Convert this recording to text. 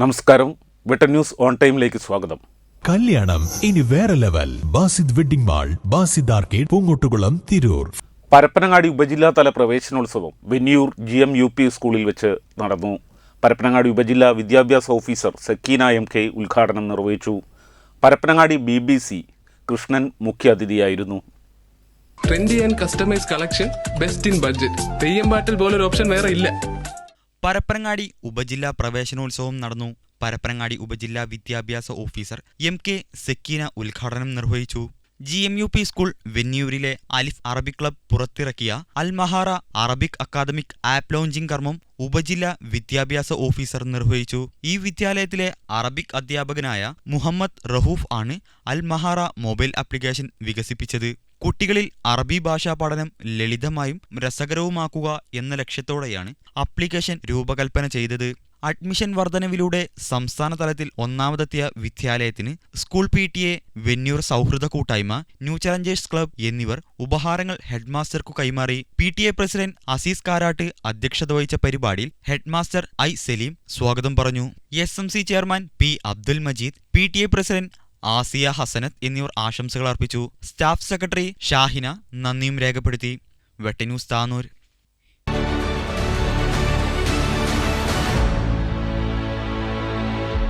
നമസ്കാരം. Vettan news on ടൈമിലേക്ക് സ്വാഗതം. കല്യാണം ഇനി വേറെ level. Basid wedding mall Basid arcade Poongottukulam Tirur. Parappanangadi ഉപജില്ലാതല പ്രവേശനോത്സവം Venniyur G M U P സ്കൂളിൽ വെച്ച് നടന്നു. പരപ്പനങ്ങാടി ഉപജില്ലാ വിദ്യാഭ്യാസ ഓഫീസർ സക്കീന എം കെ ഉദ്ഘാടനം നിർവഹിച്ചു. Parappanangadi B B C Krishnan മുഖ്യാതിഥിയായിരുന്നു. Trendy and customise collection best in budget Theyyam പാട്ടിൽ പോലൊരു ഓപ്ഷൻ വേറെ ഇല്ല. പരപ്പനങ്ങാടി ഉപജില്ലാ പ്രവേശനോത്സവം നടന്നു. പരപ്പനങ്ങാടി ഉപജില്ലാ വിദ്യാഭ്യാസ ഓഫീസർ എം കെ സെക്കീന ഉദ്ഘാടനം നിർവഹിച്ചു. G M U P school വെന്നിയൂരിലെ Alif Arabic club പുറത്തിറക്കിയ Almahara Arabic academic app launching കർമ്മം ഉപജില്ലാ വിദ്യാഭ്യാസ ഓഫീസർ നിർവഹിച്ചു. ഈ വിദ്യാലയത്തിലെ അറബിക് അധ്യാപകനായ മുഹമ്മദ് റഹൂഫ് ആണ് അൽമഹാറ മൊബൈൽ ആപ്ലിക്കേഷൻ വികസിപ്പിച്ചത്. കുട്ടികളിൽ അറബി ഭാഷാ പഠനം ലളിതമായും രസകരവുമാക്കുക എന്ന ലക്ഷ്യത്തോടെയാണ് ആപ്ലിക്കേഷൻ രൂപകൽപ്പന ചെയ്തത്. അഡ്മിഷൻ വർധനവിലൂടെ സംസ്ഥാന തലത്തിൽ ഒന്നാമതെത്തിയ വിദ്യാലയത്തിന് school P T A Venniyur സൗഹൃദ കൂട്ടായ്മ ന്യൂ ചലഞ്ചേഴ്സ് ക്ലബ് എന്നിവർ ഉപഹാരങ്ങൾ ഹെഡ്മാസ്റ്റർക്കു കൈമാറി. P T A president Azeez Karat അധ്യക്ഷത വഹിച്ച പരിപാടിയിൽ ഹെഡ്മാസ്റ്റർ ഐ സലീം സ്വാഗതം പറഞ്ഞു. S M C chairman P Abdul Majeed P T A president Asiya Hasanath എന്നിവർ ആശംസകൾ അർപ്പിച്ചു. സ്റ്റാഫ് സെക്രട്ടറി ഷാഹിന നന്ദിയും രേഖപ്പെടുത്തി. വെട്ടന്യൂസ് താനൂർ.